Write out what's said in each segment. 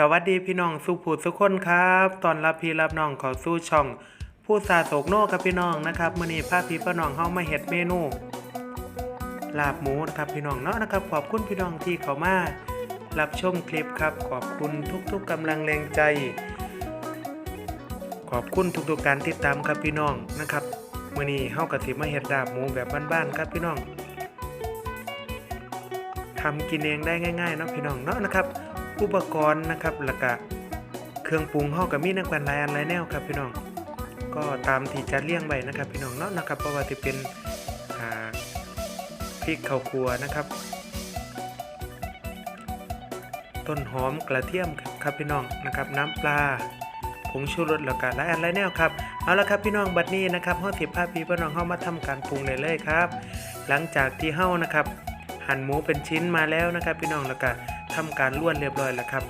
สวัสดีพี่น้องสุภูสุคนครับตอนรับพี่รับน้องเขอสู่ช่อง ผู้สาโศกโนกับพี่น้องนะครับมื้อนี้พาพี่ป้าน้องเฮามาเฮ็ดเมนู ลาบหมูนะครับพี่น้องเนาะนะครับ ขอบคุณพี่น้องที่เข้ามารับชมคลิปครับ ขอบคุณทุกๆกำลังแรงใจ ขอบคุณทุกๆการติดตามครับพี่น้องนะครับมื้อนี้เฮาก็สิมาเฮ็ดลาบหมูแบบบ้านๆครับพี่น้องทำกินเองได้ง่ายๆเนาะพี่น้องเนาะนะครับ อุปกรณ์นะครับแล้วก็เครื่องปรุงเฮาก็มีนักบันหลายอันหลายแนวครับพี่น้อง ก็ตามที่จัดเรียงไว้นะครับ พี่น้องเนาะนะครับเพราะว่าสิเป็นพริกข้าวครัวนะครับ ต้นหอมกระเทียมครับพี่น้องนะครับน้ำปลาผงชูรสแล้วก็หลายอันหลายแนวครับเอาละครับพี่น้องบัดนี้นะครับเฮาสิพาพี่พี่น้องเฮามาทำการปรุงเลยเลยครับ หลังจากที่เฮานะครับ หั่นหมูเป็นชิ้นมาแล้วนะครับ พี่น้องแล้วก็ ทำการล้วนเรียบร้อยแล้วครับ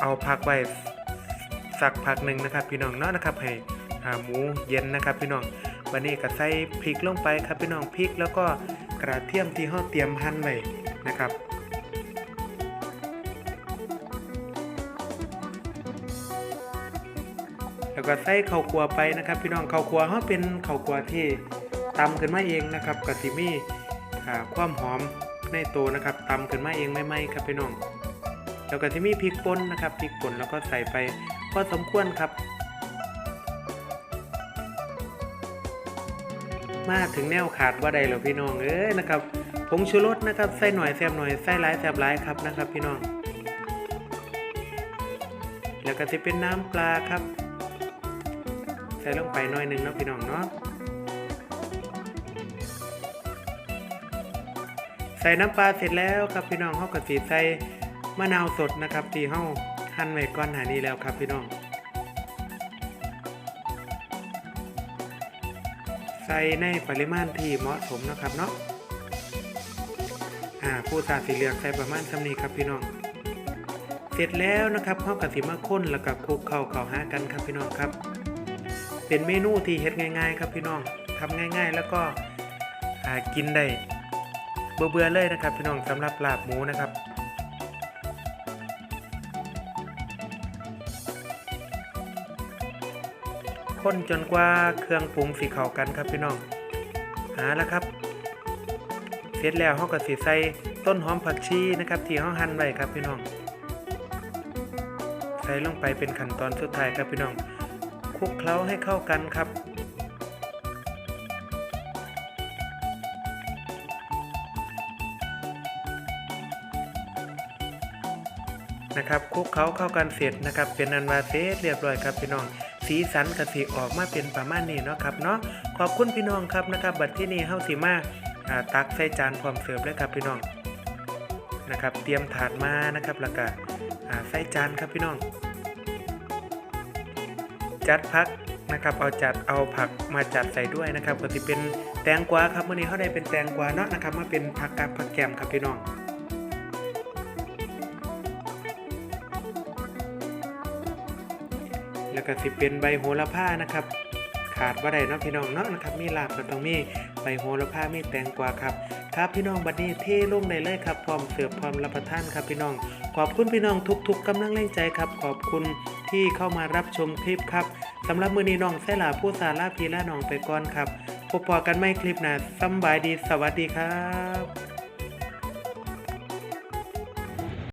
เอาพักไว้สักพักหนึ่งนะครับ พี่น้องเนาะนะครับให้หมูเย็นนะครับ พี่น้องวันนี้ก็ใส่พริกลงไปครับพี่น้องพริกแล้วก็กระเทียมที่เฮาเตรียมหั่นไว้นะครับแล้วก็ใส่ข้าวคั่วไปนะครับ พี่น้องข้าวคั่วเฮาเป็นข้าวคั่วที่ตำขึ้นมาเองนะครับกะสิมีอ่ความหอม ในตัวนะครับตำขึ้นมาเองไม่ๆครับพี่น้อง แล้วก็จะมีพริกป่นนะครับพริกป่นแล้วก็ใส่ไปพอสมควรครับ มาถึงแนวขาดว่าใดแล้วพี่น้องเอ้ยนะครับผงชูรสนะครับใส่หน่อยแซบหน่อยใส่หลายแซบหลายครับนะครับพี่น้อง แล้วก็จะเป็นน้ำปลาครับ ใส่ลงไปหน่อยหนึ่งนะพี่น้องเนาะ ใส่น้ำปลาเสร็จแล้วครับพี่น้องเฮาก็สิใส่มะนาวสดนะครับที่เฮาหั่นไว้ก่อนหน้านี้แล้วครับพี่น้อง ใส่ในปริมาณที่เหมาะสมนะครับเนาะอ่าผู้สาสีเหลืองใส่ประมาณสำนี้ครับพี่น้อง เสร็จแล้วนะครับเฮาก็สิมาข้นแล้วก็คลุกเข้าเข้าหากันครับพี่น้องครับ เป็นเมนูที่เฮ็ดง่าย ๆ ครับพี่น้องทำง่าย ๆ แล้วก็กินได้ เบื่อๆเลยนะครับ พี่น้องสำหรับลาบหมูนะครับคนจนกว่าเครื่องปรุงสีเข้ากันครับพี่น้องหาแล้วครับ เสร็จแล้วเขาก็สิใส่ต้นหอมผักชีนะครับ ที่เขาหั่นไว้ครับพี่น้อง ใส่ลงไปเป็นขั้นตอนสุดท้ายครับพี่น้องคลุกเคล้าให้เข้ากันครับ นะครับคลุกเคล้าเข้ากันเสร็จนะครับเป็นอันว่าเสร็จเรียบร้อยครับพี่น้อง สีสันกะสิออกมาเป็นประมาณนี้เนาะครับเนาะขอบคุณพี่น้องครับนะครับ บัดที่นี่เฮาสิมาตักใส่จานพร้อมเสิร์ฟเลยครับพี่น้องนะครับ เตรียมถาดมานะครับแล้วก็ใส่จานครับพี่น้อง จัดพักนะครับเอาจัดเอาผักมาจัดใส่ด้วยนะครับก็สิเป็นแตงกวาครับวันนี้เขาได้เป็นแตงกวาเนาะนะครับมาเป็นผักกับผักแกมครับพี่น้อง แล้วก็สิเป็นใบโหระพานะครับ ขาดว่าได้เนาะพี่น้องเนาะนะครับ มีลาบก็ต้องมีใบโหระพามีแตงกวาครับครับพี่น้องบัดนี้เท่ลงได้เลยครับพร้อมเสิร์ฟพร้อมรับประทานครับพี่น้อง ขอบคุณพี่น้องทุกๆกำลังแรงใจครับ ขอบคุณที่เข้ามารับชมคลิปครับสำหรับมือนี้น้องแซ่ลาผู้สาลาพีละน้องไปก่อนครับพบพอกันไม่คลิปหน้าสบายดีสวัสดีครับ